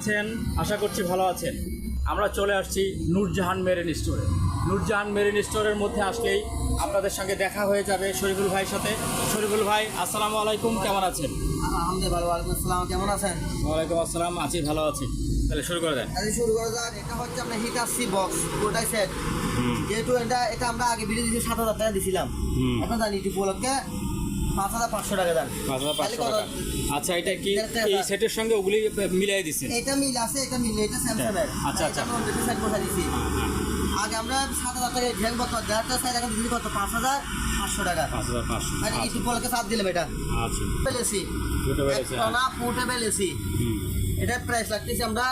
আছেন? আশা করছি ভালো আছেন। আমরা চলে আসছি নূরজাহান মেরিন স্টোরে। নূরজাহান মেরিন স্টোরের মধ্যে আসলেই আপনাদের সঙ্গে দেখা হয়ে যাবে শরীফুল ভাইয়ের সাথে। শরীফুল ভাই আসসালামু আলাইকুম কেমন আছেন? আলহামদুলিল্লাহ ওয়ালাইকুম আসসালাম কেমন আছেন? ওয়ালাইকুম আসসালাম আছি ভালো আছি। তাহলে শুরু করে দেন। তাহলে শুরু করা এটা হচ্ছে বক্স পুরোটাই সেট যেহেতু এটা এটা আমরা আগে ভিডিও দিয়েছি সাত হাজার টাকা দিয়েছিলাম। এখন জানি উপলক্ষে পাঁচ হাজার পাঁচশো টাকা দেন পাঁচ হাজার পাঁচশো টাকা। আচ্ছা এটা কি এই সেটের সঙ্গে ওগুলি মিলাই দিচ্ছেন এটা মিল আছে এটা মিল এটা স্যামসাং এর। আচ্ছা, আচ্ছা। আমরা সেট বসা দিয়েছি আগে আমরা সাত হাজার টাকা ঢেক বক্স দেড়টা সাইড এখন দিচ্ছি কত পাঁচ হাজার পাঁচশো টাকা। পাঁচ হাজার পাঁচশো। মানে ইউটিউব উপলক্ষে সাত দিলাম এটা। আচ্ছা। পেলেছি Portable AC, হ্যাঁ। না পোর্টেবল এসি হুম। এটা প্রাইস লাগতেছে আমরা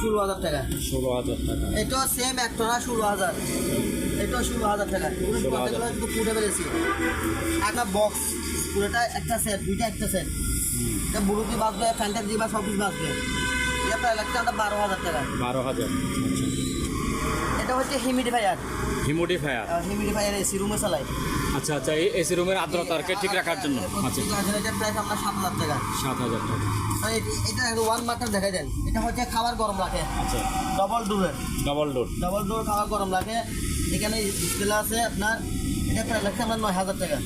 ষোলো হাজার টাকা। ষোলো হাজার টাকা। এটা সেম একটা না ষোলো হাজার। এটা ষোলো হাজার টাকা। হাজার। পুরো বেড়েছি একটা বক্স পুরোটা একটা সেট দুইটা একটা সেট এটা বুড়ুকি বাঁচবে ফ্যান্টার দিবা সব কিছু বাঁচবে। এটা প্রায় লাগছে আমরা বারো হাজার টাকা। বারো হাজার। এটা হচ্ছে হিমিডিফায়ার হিমোডিফায়ার হিমিডিফায়ার এসি রুমে চালাই আচ্ছা আচ্ছা এই এসি রুমের আর্দ্রতাকে ঠিক রাখার জন্য। আচ্ছা। এটা প্রাইস আমরা সাত হাজার টাকা। সাত হাজার টাকা। এটি- ওয়ান মার্কার দেখা দেন। এটা হচ্ছে খাবার গরম রাখে আচ্ছা। ডবল ডোরের ডবল ডোর ডবল ডোর খাবার গরম রাখে এখানে ডিসপ্লে আছে আপনার এটা প্রায় লাগছে আপনার নয় হাজার টাকা।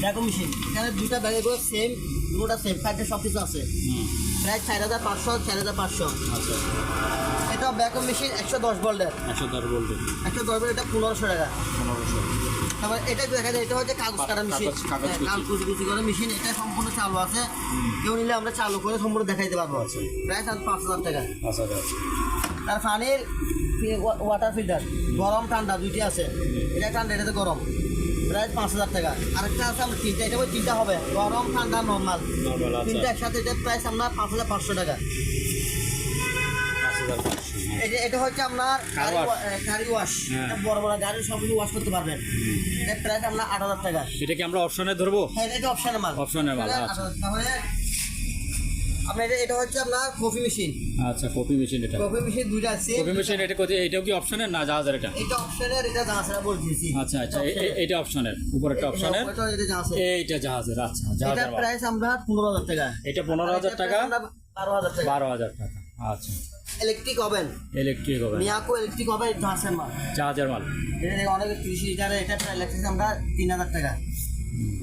দেখো মেশিন এখানে দুটা ব্যাগেগুলো সেম দুটা সেম ফাইভটা সব কিছু আছে। প্রায় চার হাজার পাঁচশো চার হাজার পাঁচশো। আচ্ছা। এটা ব্যাকআপ মেশিন একশো দশ ভোল্টের একশো দশ বলতে একশো দশ ভোল্ট এটা পনেরোশো টাকা। পনেরোশো। তারপর এটা দেখা যায় এটা হচ্ছে কাগজ কাটা মেশিন কাগজ- কাগজ হ্যাঁ, কুচি। কুচি করে মেশিন এটা সম্পূর্ণ চালু আছে। কেউ নিলে আমরা চালু করে সম্পূর্ণ দেখাইতে পারব। আচ্ছা। প্রায় সাত পাঁচ হাজার টাকা। তার পানির ওয়াটার ফিল্টার গরম ঠান্ডা দুইটি আছে। এটা ঠান্ডা এটাতে গরম। প্রায় পাঁচ হাজার টাকা। আরেকটা আছে আমার তিনটা এটা তিনটা হবে। গরম ঠান্ডা নর্মাল তিনটা একসাথে এটা প্রাইস আপনার পাঁচ হাজার পাঁচশো টাকা। এটা হচ্ছে আপনার গাড়ি ওয়াশ হ্যাঁ। বড় বড় গাড়ি সব কিছু ওয়াশ করতে পারবেন। এটা প্রাইস আপনার আট হাজার টাকা। এটা কি আমরা অপশনে ধরবো? হ্যাঁ এটা অপশনের মাল। Option-এর মাল, আচ্ছা। 8,000 তাহলে আপনার এটা এটা হচ্ছে আপনার কফি মেশিন আচ্ছা কপি মেশিন এটা। কফি মেশিন দুইটা আছে। কপি মেশিন এটা কোথায় এটাও কি অপশনের না জাহাজের এটা? এটা অপশনের এটা জাহাজের বলতেছি আচ্ছা আচ্ছা এ- এ- এটা অপশনের উপর একটা অপশনের এটা এটা জাহাজের। এইটা জাহাজের আচ্ছা জাহাজের মাল। প্রাইস আমরা পনেরো হাজার টাকা। এটা পনেরো হাজার টাকা? বারো হাজার টাকা। বারো হাজার টাকা আচ্ছা। ইলেকট্রিক ওভেন ইলেকট্রিক হবে মিয়াকো ইলেকট্রিক ওভেন জাহাজের মাল। জাহাজের মাল। এটা দেখে অনেক ত্রিশ লিটারের এটা প্রায় লাগতেছে আমরা তিন হাজার টাকা।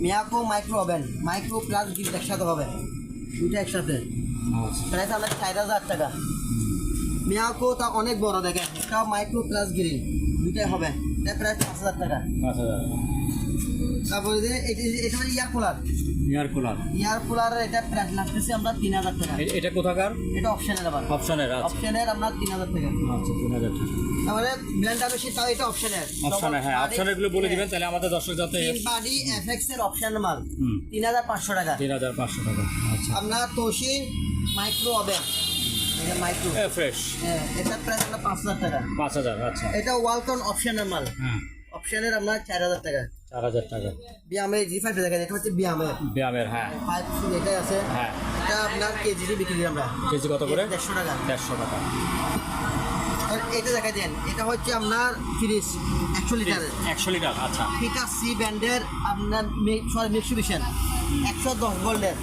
Miyako micro oven micro plus gift একসাথে হবে। দুইটা একসাথে। আচ্ছা প্রাইস আমরা চার হাজার টাকা। মিয়াকো তা অনেক বড় দেখে এটা মাইক্রো প্লাস গ্রিল দুইটাই হবে। এটা প্রায় পাঁচ হাজার টাকা। তারপরে যে এটা air cooler air cooler air কুলারের এটা প্রাইস লাগতেছে আমরা তিন হাজার টাকা। এটা কোথাকার? এটা অপশনের আবার। অপশনের আচ্ছা। অপশনের আমরা তিন হাজার টাকা। আচ্ছা তিন হাজার টাকা। তারপরে ব্লেন্ডার মেশিন তাও এটা অপশনের অপশনে হ্যাঁ অপশনেরগুলো বলে দিবেন তাহলে আমাদের দর্শক যাতে বাডি এফএক্স এর অপশন মাল। তিন হাজার পাঁচশো টাকা। তিন হাজার পাঁচশো টাকা। আচ্ছা। আপনার তোশিন মাইক্রো ওভেন। এটা মাইক্রো। ফ্রেশ হ্যাঁ এটা প্রাইস আমরা পাঁচ হাজার টাকা। পাঁচ হাজার আচ্ছা। এটা ওয়ালটন অপশনের মাল। হ্যাঁ। অপশনের আমরা চার হাজার টাকা। চার হাজার টাকা। বিয়ামে জি ফাইভ দেখা যায় এটা হচ্ছে বিয়ামে ব্যায়ামের হ্যাঁ। ফাইভ এটাই আছে। হ্যাঁ। এটা আপনার কেজি বিক্রি করি আমরা। কেজি কত করে? দেড়শো টাকা। দেড়শো টাকা। এটা দেখা দেন এটা হচ্ছে আপনার ফ্রিজ একশো লিটারের একশো লিটার আচ্ছা। এটা সি ব্র্যান্ডের আপনার সরি মিক্সুবিশন একশো দশ গোল্ডের।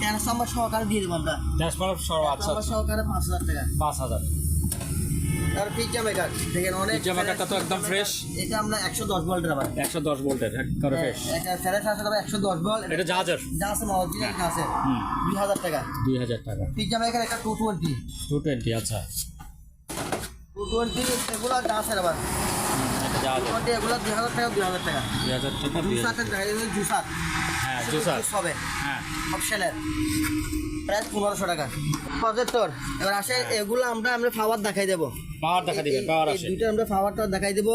ট্রান্সফর্মার সহকারে দিয়ে দেবো আমরা। ড্যাশবোর্ড সহ আচ্ছা ট্রান্সফর্মার আচ্ছা। সহকারে পাঁচ হাজার টাকা। পাঁচ হাজার। আর পিজ্জা মেকার দেখেন অনেক পিজ্জা মেকারটা তো একদম fresh। এটা আমরা একশো দশ ভোল্টের আবার একশো দশ ভোল্টের একবারে ফ্রেশ এটা ফেরাস আছে তবে একশো দশ ভোল্ট এটা জাহাজের। যা আছে যা আছে। হুম। দুই হাজার টাকা। দুই হাজার টাকা। পিজ্জা মেকার একটা টু টোয়েন্টি টু টোয়েন্টি আচ্ছা। টু টোয়েন্টি এগুলো যা আছে আবার। এটা টোয়েন্টি এগুলো দুই হাজার টাকা দুই হাজার টাকা। দুই হাজার টাকা দুই হাজার জুসার। দেখা যাবে জুসার জুসার হবে। হ্যাঁ। অপশনের। প্রায় পনেরোশো টাকা। প্রজেক্টর এবার আসে এগুলো আমরা আমরা পাওয়ার দেখাই দেবো। পাওয়ার দেখা দিবেন পাওয়ার আসে। দুইটা আমরা পাওয়ারটা দেখাই দেবো।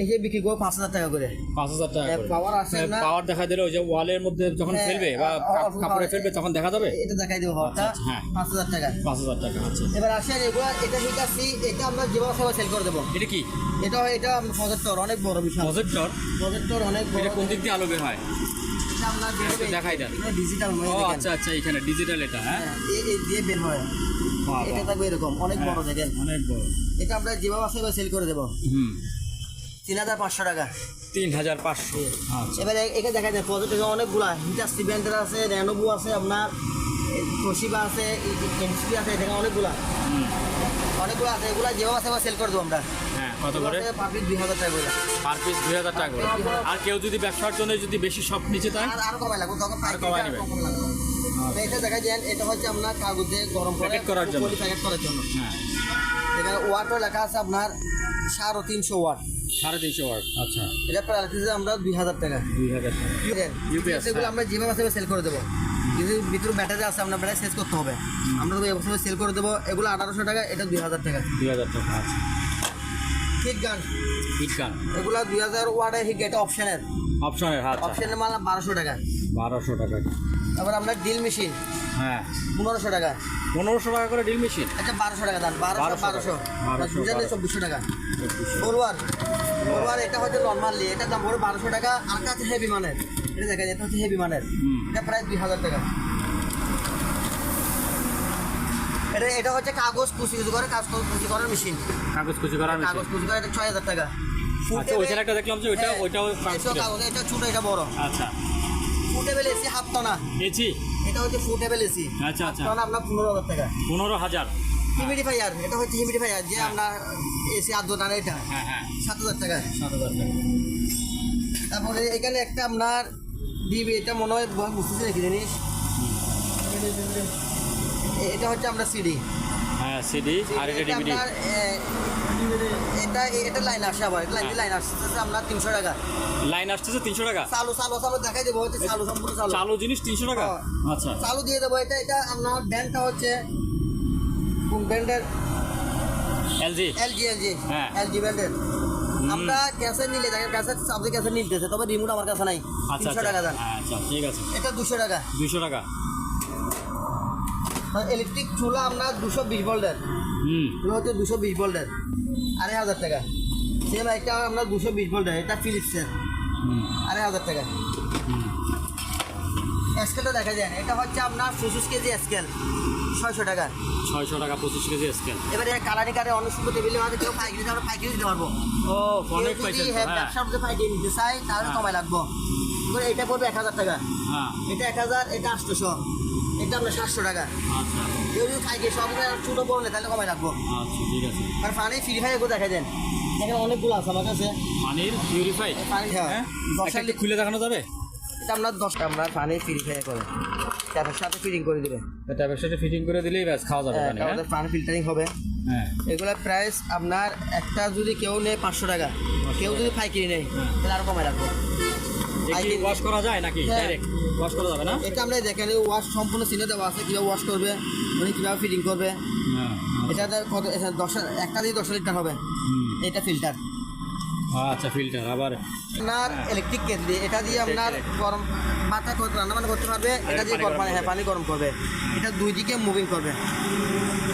এই বিক্রি করব পাঁচ হাজার টাকা করে। পাঁচ হাজার টাকা এ, করে। না? পাওয়ার দেখা দিলে ওই যে ওয়ালের মধ্যে যখন ফেলবে বা কাপড়ে ফেলবে তখন দেখা যাবে? এটা দেখাই দেবো আচ্ছা, হ্যাঁ। পাঁচ হাজার টাকা। পাঁচ হাজার টাকা আচ্ছা। এবার আসেন এগুলো এটা ঠিক আছে এটা আমরা যেভাবে সবাই সেল করে দেবো। এটা কি? এটা এটা প্রজেক্টর অনেক বড় বিষয় প্রজেক্টর প্রজেক্টর অনেক বড়। কোন দিক দিয়ে আলো বের হয়? দেখাই দেন। ডিজিটাল ও আচ্ছা আচ্ছা এখানে ডিজিটাল এটা হ্যাঁ? দিয়ে বের হয়। এটা। থাকবে এরকম অনেক বড় হ্যাঁ, দেখেন। অনেক বড়। এটা আমরা যেভাবে আছে সেল করে দেবো। হুম। তিন হাজার পাঁচশো টাকা। তিন হাজার পাঁচশো আচ্ছা। এবারে এখানে দেখা যায় অনেকগুলা। হিটার সিভেন্টার আছে র্যানোভু আছে আপনার তোশিবা আছে এনসিপি আছে এখানে অনেকগুলা। অনেকগুলো আছে এগুলো যেভাবে আছে সেল করে দেবো আমরা। হ্যাঁ কত করে? পাবলিক দুই হাজার টাকা করে। পার পিস দুই হাজার টাকা করে। আর কেউ যদি ব্যবসার জন্য যদি বেশি সব নিচে চায়? আর কমাই লাগবে তখন আর কমাই নেবে। এটা দেখা যায় এটা হচ্ছে আপনার কাগজে গরম করে করার জন্য। প্যাকেট করার জন্য। হ্যাঁ। এখানে ওয়াটও লেখা আছে আপনার সাড়ে তিনশো ওয়াট। সাড়ে তিনশো ওয়াট। আচ্ছা। এটা প্রায় আমরা দুই হাজার টাকা। দুই হাজার টাকা। হ্যাঁ। আমরা যেভাবে সেল করে দেবো। যদি ভিতরে ব্যাটারি আছে আমরা ব্যাটারি শেষ করতে হবে। আমরা তো এভাবে সেল করে দেবো এগুলো আঠারোশো টাকা এটা দুই হাজার টাকা। দুই হাজার টাকা আচ্ছা। ঠিক গান হিট গান এগুলো দুই হাজার ওয়াটের হিট এটা অপশনের অপশনের হ্যাঁ অপশনের মাল বারোশো টাকা। বারোশো টাকা। তারপর আমরা ডিল মেশিন হ্যাঁ। পনেরোশো টাকা। পনেরোশো টাকা করে ডিল মেশিন আচ্ছা বারোশো টাকা দাম বারোশো 1200 বারোশো। বারোশো, চব্বিশশো টাকা। ফলোয়ার ফলোয়ার এটা হচ্ছে নর্মালি এটা দাম পড়ে বারোশো টাকা। আর হচ্ছে হেভি মানের। এটা দেখা যায় এটা হচ্ছে হেভি মানের এটা প্রায় দুই হাজার টাকা। এটা এটা হচ্ছে কাগজ কুচি কুচি করে কাগজ কুচি করার মেশিন কাগজ কুচি করার মেশিন কাগজ কুচি করে এটা ছয় হাজার টাকা। আচ্ছা table- একটা দেখলাম যে ওইটা হ্যাঁ, ওইটাও কাগজ এটা ছোট এটা বড়। আচ্ছা। ফুটেবল এসি হাফ টনা এসি এটা হচ্ছে ফুটেবল এসি। আচ্ছা আচ্ছা। টনা আপনার পনেরো হাজার টাকা। পনেরো হাজার। হিউমিডিফায়ার এটা হচ্ছে হিউমিডিফায়ার যে হ্যাঁ। আপনার এসি টানা এটা। হ্যাঁ হ্যাঁ। সাত হাজার টাকা। সাত হাজার টাকা। তারপরে এখানে একটা আপনার দিবে এটা মনে হয় বুঝতেছি নাকি জিনিস? এটা হচ্ছে আমরা সিডি। হ্যাঁ সিডি আর এটা ডিভিডি। এটা এটা লাইন আসে আবার লাইন লাইন আসতেছে আপনার তিনশো টাকা। লাইন আসতেছে তিনশো টাকা? চালু চালু চালু দেখাই দেবো হচ্ছে চালু সম্পূর্ণ চালু। চালু জিনিস তিনশো টাকা? হ্যাঁ। আচ্ছা। চালু দিয়ে দেবো এটা এটা আপনার ব্র্যান্ডটা হচ্ছে কোন ব্র্যান্ডের এলজি। LG LG. হ্যাঁ। এলজি ব্র্যান্ডের আমরা ক্যাসেট নিলে দেখেন ক্যাসেট সাবজে ক্যাসেট নিতেছে তবে রিমোট আমার কাছে নাই। আচ্ছা তিনশো আচ্ছা। টাকা দেন হ্যাঁ, আচ্ছা ঠিক আছে। এটা দুশো টাকা। দুইশো টাকা। ইলেকট্রিক চুলা আপনার দুশো বিশ ভোল্টের। হুম। হচ্ছে দুশো বিশ ভোল্টের। আড়াই হাজার টাকা। সেম একটা আপনার দুশো বিশ ভোল্টের এটা ফিলিপসের। আড়াই হাজার টাকা। স্কেলটা দেখা যায় এটা হচ্ছে আপনার পঁচিশ কেজি স্কেল। ছয়শো টাকা ছয়শো টাকা পঁচিশ কেজি স্কেল এবারে কালারি কারে অনেক সুন্দর টেবিলে মাঝে কেউ পাইকারি দিতে আমরা পাইকারি দিতে পারব। ও অনেক পয়সা হ্যাঁ। ব্যবসার মধ্যে পাইকারি নিতে চাই তাহলে হ্যাঁ। কমাই লাগবো। এবারে এটা পড়বে এক হাজার টাকা। হ্যাঁ। এটা এক হাজার এটা আটশোশো। এটা আপনার সাতশো টাকা। আচ্ছা। কেউ যদি পাইকারি সব ছোটো নেই তাহলে কমাই লাগবো। আচ্ছা ঠিক আছে। আর পানি ফ্রি ফায়ার করে দেখা দেন। এখানে অনেকগুলো আছে আমার কাছে। পানির পিউরিফাই পানি হ্যাঁ। হ্যাঁ। একটা একটু খুলে দেখানো যাবে? এটা আপনার দশটা পানি ফ্রি করে ট্যাপের সাথে ফিটিং করে দেবে। ট্যাবের সাথে ফিটিং করে দিলেই ব্যাস খাওয়া যাবে হ্যাঁ, পানি, হ্যাঁ? আমাদের পানি ফিল্টারিং হবে। হ্যাঁ। এগুলোর প্রাইস আপনার একটা যদি কেউ নেয় পাঁচশো টাকা কেউ যদি পাইকারি নেয় হ্যাঁ। তাহলে আরও কমায় রাখব। ওয়াশ করা যায় নাকি? হ্যাঁ। ডাইরেক্ট ওয়াশ করা যাবে না? এটা আমরা দেখেন ওয়াশ সম্পূর্ণ সিনে দেওয়া আছে কীভাবে ওয়াশ করবে উনি কীভাবে ফিটিং করবে। হ্যাঁ এটা কত দশ একটা দিয়ে দশ লিটার হবে। এটা ফিল্টার আচ্ছা ফিল্টার আবার? আপনার ইলেকট্রিক কেটলি এটা দিয়ে আপনার গরম মাথা করতে রান্না বান্না করতে পারবে এটা দিয়ে গরম গরম হ্যাঁ পানি গরম করবে। এটা দুই দিকে মুভিং করবে।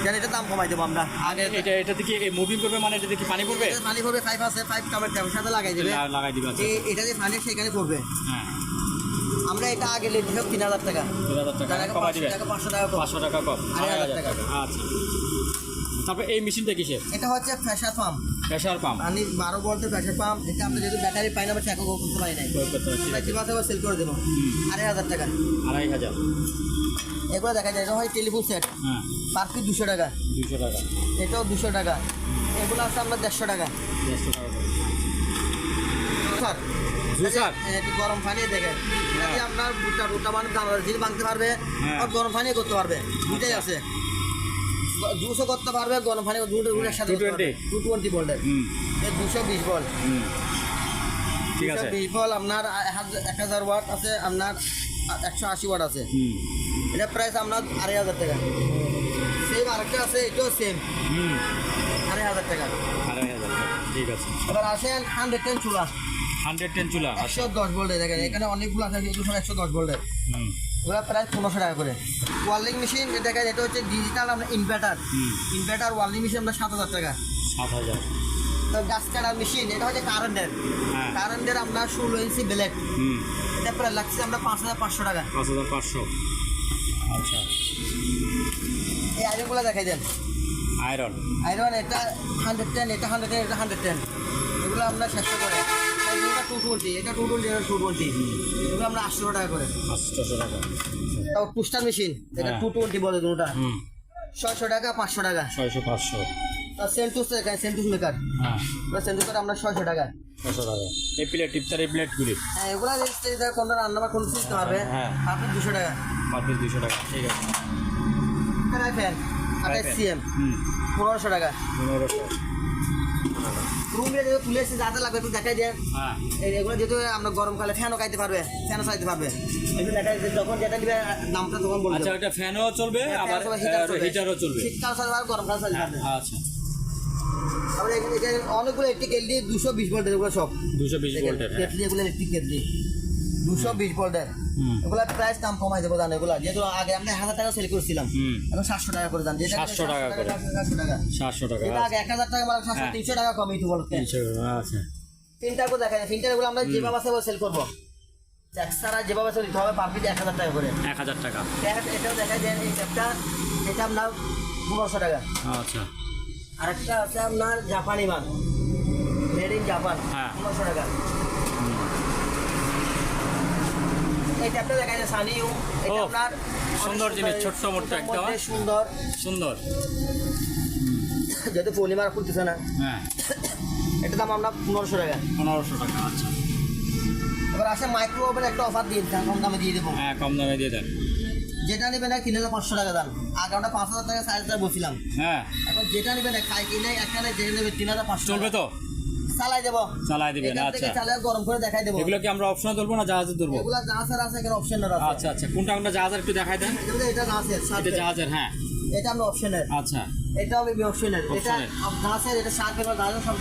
যেন এটা দাম কমাই দেবো আমরা। আগে এটা এটা থেকে মুভিং করবে মানে এটা থেকে পানি পড়বে? পানি পড়বে পাইপ আছে পাইপ কামের সাথে লাগাই দেবে। লাগাই দিবে আচ্ছা। এটা দিয়ে পানি সেখানে পড়বে। হ্যাঁ। আমরা এটা আগে লেট দিলাম তিন হাজার টাকা। তিন হাজার টাকা কমাই পাঁচশো দিবে? টাকা পাঁচশো টাকা পাঁচশো টাকা কম। আড়াই হাজার টাকা। আচ্ছা। তারপরে এই মেশিনটা কিসের? এটা হচ্ছে প্রেশার পাম্প প্রেশার পাম্প। পানি বারো ভোল্টের প্রেশার পাম্প এটা আমরা যেহেতু ব্যাটারি পাই না আমরা চেকও করতে পারি নাই। করতে পারছি সেল করে দেবো। আড়াই হাজার টাকা। আড়াই হাজার। এগুলো দেখা যায় এটা হয় টেলিফোন সেট হ্যাঁ। পার পিস দুশো টাকা। দুশো টাকা। এটাও দুশো টাকা। এগুলো আছে আপনার দেড়শো টাকা। দেড়শো টাকা। স্যার গরম পানি দেখেন আপনার বুটা বুটা মানে ঝিল ভাঙতে পারবে? হ্যাঁ। আর গরম পানি করতে পারবে? দুটাই আছে। দুশো করতে পারবে পানি দুটো দুটো একসাথে 220 টু টোয়েন্টি এই দুশো বিশ হুম। ঠিক আছে। বিশ ভোল্ট আপনার এক হাজার- ওয়াট আছে আপনার একশো আশি ওয়াট আছে। এটা প্রাইস আপনার আড়াই হাজার টাকা। সেম আরেকটা আছে এটাও সেম হুম। আড়াই হাজার টাকা। আড়াই হাজার টাকা ঠিক আছে। এবার আসেন হান্ড্রেড টেন চুলা। হান্ড্রেড টেন চুলা আচ্ছা। একশো দশ ভোল্টের দেখেন এখানে অনেকগুলো আছে একশো দশ ভোল্টের হুম। ওগুলো প্রায় পনেরোশো টাকা করে। ওয়ার্লিং মেশিন দেখেন এটা হচ্ছে ডিজিটাল আপনার ইনভার্টার ইনভার্টার ওয়ার্লিং মেশিন আপনার সাত হাজার টাকা। সাত হাজার। তো গাছ কাটার মেশিন এটা হচ্ছে কারেন্টের হ্যাঁ। কারেন্টের আপনার ষোলো ইঞ্চি ব্লেড এটা প্রায় লাগছে আমরা পাঁচ হাজার পাঁচশো টাকা। পাঁচ হাজার পাঁচশো। আচ্ছা। এই আইরনগুলো দেখাই দেন। আয়রন আয়রন এটা হান্ড্রেড টেন এটা হান্ড্রেড টেন এটা হান্ড্রেড টেন এগুলো আপনার শেষ করে। টু টোয়েন্টি এটা টু টোয়েন্টি এটা টু টোয়েন্টি এগুলো আমরা আটশো টাকা করে। আটশোশো টাকা। তারপর পুস্টার মেশিন এটা। টু টোয়েন্টি বলে দুটা। ছয়শো টাকা পাঁচশো টাকা। ছয়শো পাঁচশো। আর সেন্টুস এখানে সেন্টুস মেকার হ্যাঁ। সেন্টুস আমরা ছয়শো টাকা। ছশো টাকা। এই প্লেট টিপতার এই প্লেটগুলি হ্যাঁ এগুলো কোনো রান্না বা কোনো সিস্টেম হবে হ্যাঁ। আপনি দুশো টাকা। পার পিস দুশো টাকা ঠিক আছে। ফ্রাই ফ্যান আঠাশ। সিএম পনেরোশো টাকা। পনেরোশো। রুমে যেহেতু খুলে এসে যাতে লাগবে একটু দেখাই দেন হ্যাঁ। এগুলো যেহেতু আমরা গরমকালে ফ্যানও খাইতে পারবে ফ্যানও চাইতে পারবে। একটু দেখাই যখন যেটা নিবে দামটা তখন বলবে। আচ্ছা একটা ফ্যানও চলবে আবার হিটারও চলবে। শীতকাল চলবে আর গরমকাল চলবে হ্যাঁ, আচ্ছা। আমরা এখানে এখানে অনেকগুলো ইলেকট্রিক কেটলি দুশো বিশ ভোল্টের এগুলো সব। দুশো বিশ ভোল্টের হ্যাঁ। কেটলি এগুলো ইলেকট্রিক কেটলি দুশো বিশ ভোল্টের এগুলো প্রাইস দাম কমাই দেবো জানো এগুলো। যেহেতু আগে আমরা হাজার টাকা সেল করছিলাম এখন সাতশো টাকা করে দাম। যেটা 700 টাকা করে। সাতশো টাকা। সাতশো আগে এক হাজার টাকা মানে সাতশো হ্যাঁ। তিনশো টাকা কমে বলতে। তিনশো আচ্ছা তিনটা করে দেখা যায় তিনটা এগুলো আমরা যেভাবে আছে সেল করব। এক্সট্রা যেভাবে সেল হবে পার পিস এক হাজার টাকা করে। এক হাজার টাকা। এটাও দেখা যায় এই ক্যাপটা এটা আপনার পনেরোশো টাকা। আচ্ছা। আরেকটা আছে আপনার জাপানি মাল। মেড ইন জাপান হ্যাঁ। পনেরোশো টাকা। এই ট্যাপটা দেখা যায় সানিউ এটা আপনার সুন্দর জিনিস, ছোট্ট মোট্ট একদম? সুন্দর। সুন্দর। যেহেতু পলিমার খুলতেছে না। হ্যাঁ। এটা দাম আমরা পনেরোশো টাকা। পনেরোশো টাকা আচ্ছা। এবার আসে মাইক্রো ওভেন একটা অফার দিন কম দামে দিয়ে দেবো। হ্যাঁ কম দামে দিয়ে দেন। যেটা নেবেন তিন হাজার পাঁচশো টাকা দাম। আগে আমরা পাঁচ হাজার টাকা সাড়ে হাজার বলছিলাম। হ্যাঁ। এখন যেটা নেবেন খাই কিনে একটা যেটা নেবে তিন হাজার পাঁচশো চলবে তো? চালাই দেবো। চালাই দিবেন আচ্ছা। চালাই গরম করে দেখাই দেবো। এগুলো কি আমরা অপশনে তুলবো না জাহাজে তুলবো এগুলা জাহাজের আছে এখানে অপশনের আছে। আচ্ছা আচ্ছা। কোনটা কোনটা জাহাজের একটু দেখাই দেন? এটা জাহাজের এটা জাহাজের হ্যাঁ। এটা আমরা অপশনের আচ্ছা। এটাও বেবি অপশনের এটা। এটা সব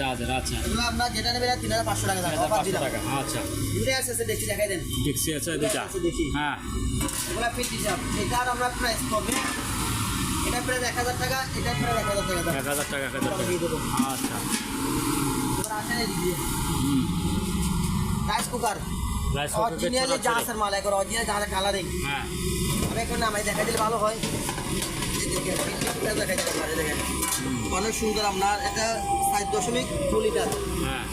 জাহাজের। আচ্ছা। এগুলো আপনার যেটা নেবেন তিন হাজার পাঁচশো টাকা দাম। পাঁচশো টাকা আচ্ছা। দুটাই আছে সে দেখি দেখাই দেন। ডিক্সি আছে দুইটা। হ্যাঁ। এগুলো ফিট হিসাব এটার আমরা প্রাইস করবে এটা এক হাজার টাকা এটা এক হাজার টাকা এক হাজার টাকা আচ্ছা। রাইস কুকার অরিজিনালি জাহাজের মাল একবার অরিজিনাল জাহাজের কালারিং হ্যাঁ। আমি এখন দেখা দিলে ভালো হয়। অনেক সুন্দর আপনার এটা সাত দশমিক দু লিটার। হ্যাঁ।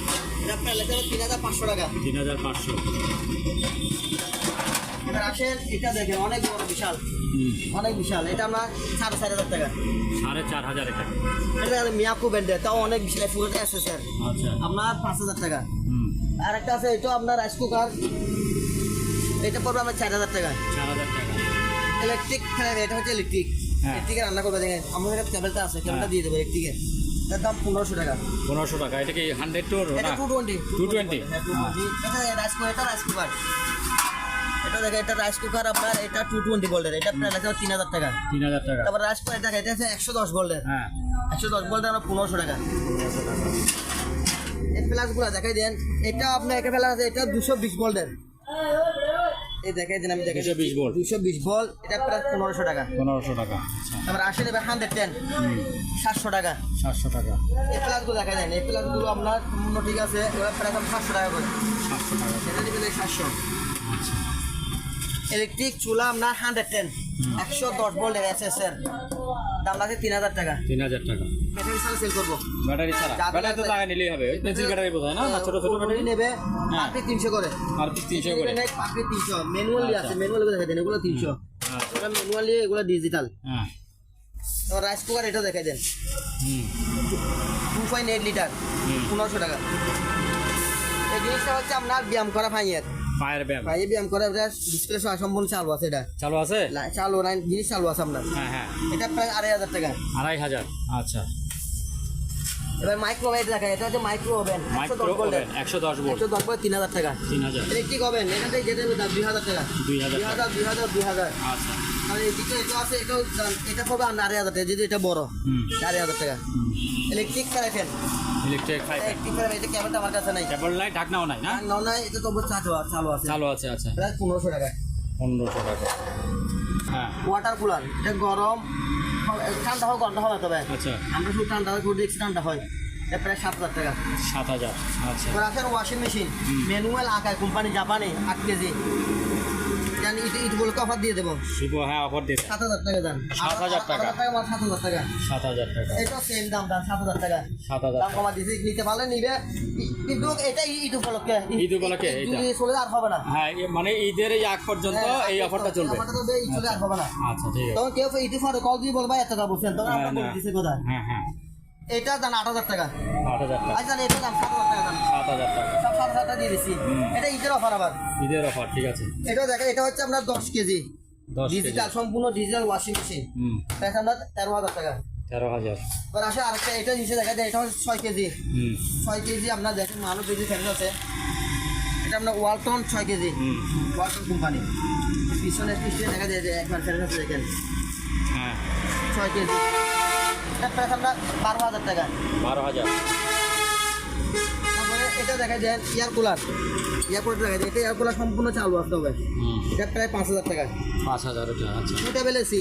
এটা লেখা তিন হাজার পাঁচশো টাকা। তিন হাজার পাঁচশো। এবার আসেন এটা দেখেন অনেক বড় বিশাল। অনেক বিশাল। এটা আপনার সাড়ে চার হাজার টাকা। সাড়ে চার হাজার এটা। এটা মিয়াকু ব্যান্ডের তাও অনেক বিশাল ফুল আছে স্যার আচ্ছা। আপনার পাঁচ হাজার টাকা। আর একটা আছে এটা আপনার রাইস কুকার এটা পড়বে আমার চার হাজার টাকা। চার হাজার টাকা। ইলেকট্রিক এটা হচ্ছে ইলেকট্রিক হ্যাঁ। ইলেকট্রিকে রান্না করবে দেখেন আমাদের কাছে কেবলটা আছে কেবলটা হ্যাঁ। দিয়ে দেবো ইলেকট্রিকের দাম পনেরোশো টাকা। পনেরোশো টাকা। এটা কি হান্ড্রেড টু এটা টু টোয়েন্টি রাইস কুকার এটা রাইস কুকার এটা দেখেন এটা রাইস কুকার আপনার এটা টু টোয়েন্টি গোল্ডের এটা আপনার আছে তিন হাজার টাকা। তিন হাজার টাকা। তারপর রাইস কুকার এটা এটা আছে একশো দশ গোল্ডের হ্যাঁ। একশো দশ গোল্ডের আমরা পনেরোশো টাকা। এই প্লাসগুলো দেখাই দেন এটা আপনার একে প্লাস আছে এটা দুশো বিশ গোল্ডের এই দেখাই দেন আমি দেখাই 220 volt। দুশো বিশ বল এটা প্রায় পনেরোশো টাকা। পনেরোশো টাকা আচ্ছা। তারপর আসেন এবার হান্ড্রেড টেন সাতশো টাকা। সাতশো টাকা। এই প্লাসগুলো দেখা যায় এই প্লাসগুলো আপনার মূল্য ঠিক আছে এবার প্রায় এখন সাতশো টাকা করে। সাতশো টাকা। সেটা নেবেন সাতশো। আচ্ছা। ইলেকট্রিক চুলা আপনার হান্ড্রেড টেন একশো দশ ভোল্টের এস এস এর দাম আছে তিন হাজার টাকা। তিন হাজার টাকা। ব্যাটারি সেল করব। ব্যাটারি ছাড়া? যাদের ব্যাটারি তো আছে- নিলেই হবে। পেন্সিল ব্যাটারি বোধ না? না ছোট ছোট ব্যাটারি নেবে হ্যাঁ। তিনশো করে। তিনশো করে। তিনশো। ম্যানুয়ালি আছে আচ্ছা। ম্যানুয়ালি দেখা দেন এগুলো তিনশো। এগুলো ম্যানুয়ালি এগুলো ডিজিটাল হ্যাঁ। রাইস কুকার এটা দেখাই দেন। টু পয়েন্ট এইট লিটার পনেরোশো টাকা। এই জিনিসটা হচ্ছে আপনার ব্যায়াম করা ফাইয়ের ফায়ার ব্যায়াম। ফাইয়ে ব্যায়াম করে এটা ডিসপ্লে সহ সম্পূর্ণ চালু আছে এটা। চালু আছে? চালু নাই জিনিস চালু আছে আপনার। হ্যাঁ হ্যাঁ। এটা প্রায় আড়াই হাজার টাকা। আড়াই হাজার? আচ্ছা। এবার মাইক্রো ওভেন দেখা এটা হচ্ছে মাইক্রো ওভেন মাইক্রো ওভেন একশো দশ ভোল্ট একশো দশ তিন হাজার টাকা। তিন হাজার। ইলেকট্রিক ওভেন এখান থেকে যেটা দাম দুই হাজার টাকা। দুই হাজার দুই হাজার দুই হাজার দুই হাজার। আচ্ছা। আর এদিকে এটা আছে এটাও এটা আপনার আড়াই হাজার টাকা? যদি এটা বড় আড়াই হাজার টাকা। Electric fry pan electric five electric fry এটা কেবলটা আমার কাছে নাই। কেবল নাই ঢাকনাও নাই না? নাই এটা তো চালু আছে চালু আছে। চালু আছে আচ্ছা। প্রায় পনেরোশো টাকা পনেরোশো টাকা। হ্যাঁ। ওয়াটার কুলার এটা গরম ঠান্ডা হয় গরম হয় তবে। আচ্ছা। আমরা শুধু ঠান্ডা হয় দেখছি ঠান্ডা হয়। এটা প্রায় সাত হাজার টাকা। সাত হাজার আচ্ছা। আছে ওয়াশিং মেশিন ম্যানুয়াল আঁকায় কোম্পানি জাপানি আট কেজি। দেন ইট অফার দিয়ে দেবো। শুভ হ্যাঁ অফার দিতে সাত হাজার টাকা দেন 7,000 হাজার টাকা। সাত হাজার টাকা। সাত হাজার টাকা। এটা সেম দাম দাম সাত হাজার টাকা। সাত হাজার দাম কমা দিয়েছি নিতে পারলে নিবে। কিন্তু এটা ঈদ উপলক্ষে। ঈদ উপলক্ষে ঈদ এইটা। যদি চলে আর হবে না। হ্যাঁ মানে ঈদের এই আগ পর্যন্ত হ্যাঁ, এই অফারটা চলবে। ঈদ চলে আর হবে না। আচ্ছা ঠিক আছে। তখন কেউ ঈদ কল দিয়ে বলবা এত টাকা বলছেন তখন হ্যাঁ, আমরা বলে দিছি কোথায়? হ্যাঁ হ্যাঁ। এটা দাম আট হাজার টাকা। আট হাজার টাকা। আচ্ছা এটা দাম সাত হাজার টাকা দাম। সাত হাজার টাকা। সব সাত হাজার টাকা দিয়ে দিচ্ছি এটা ঈদের অফার আবার। ঈদের অফার ঠিক আছে। এটাও দেখেন এটা হচ্ছে আপনার দশ কেজি। ডিজিটাল সম্পূর্ণ ডিজিটাল ওয়াশিং মেশিন প্রাইস আপনার তেরো হাজার টাকা। তেরো হাজার। এবার আসে আরেকটা এটা নিচে দেখা যায় এটা হচ্ছে ছয় কেজি। ছয় কেজি আপনার দেখেন মানব কেজি ফ্যান আছে। এটা আপনার ওয়ালটন ছয় কেজি। ওয়ালটন কোম্পানি পিছনে পিছনে দেখা যায় যে একবার ফ্যান আছে দেখেন। হ্যাঁ। ছয় কেজি। এটা প্রাইস আপনার বারো হাজার টাকা। বারো হাজার। এটা দেখা যায় এয়ার কুলার। এয়ার কুলার দেখা যায়। এটা এয়ার কুলার সম্পূর্ণ চালু আসতে হবে এটা প্রায় পাঁচ হাজার টাকা। পাঁচ হাজার টাকা আচ্ছা। টু টেবিল এসি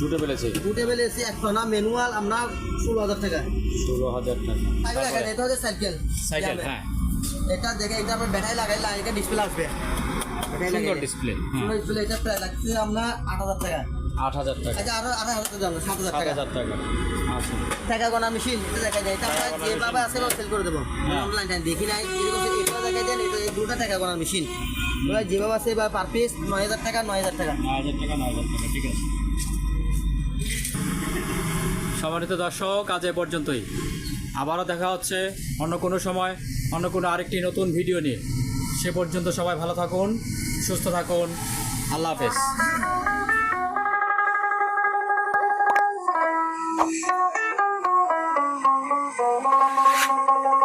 দুটো পেলেছে টু টেবিল এসি একশো না ম্যানুয়াল আপনার ষোলো হাজার টাকা। ষোলো হাজার টাকা। আগে দেখা যায় এটা হচ্ছে সাইকেল সাইকেল হ্যাঁ। এটা দেখে এটা আপনার ব্যাটারি লাগাইলে এটা ডিসপ্লে আসবে। সুন্দর ডিসপ্লে ডিসপ্লে এটা প্রায় লাগছে আপনার আট হাজার টাকা। আট হাজার টাকা। আচ্ছা আরও আড়াই হাজার টাকা সাত হাজার টাকা। আচ্ছা। টাকা গোনা মেশিন এটা দেখা যায় যেভাবে আছে সেল করে দেবো। অনলাইন দেখি নাই এরকম এটা দেখা যায় এটা দুটো টাকা গোনা মেশিন ওরা যেভাবে আছে বা পার পিস নয় হাজার টাকা নয় হাজার টাকা। নয় হাজার টাকা নয় হাজার টাকা ঠিক আছে। সম্মানিত দর্শক আজ এ পর্যন্তই। আবারও দেখা হচ্ছে অন্য কোনো সময় অন্য কোনো আরেকটি নতুন ভিডিও নিয়ে। সে পর্যন্ত সবাই ভালো থাকুন সুস্থ থাকুন। আল্লাহ হাফেজ।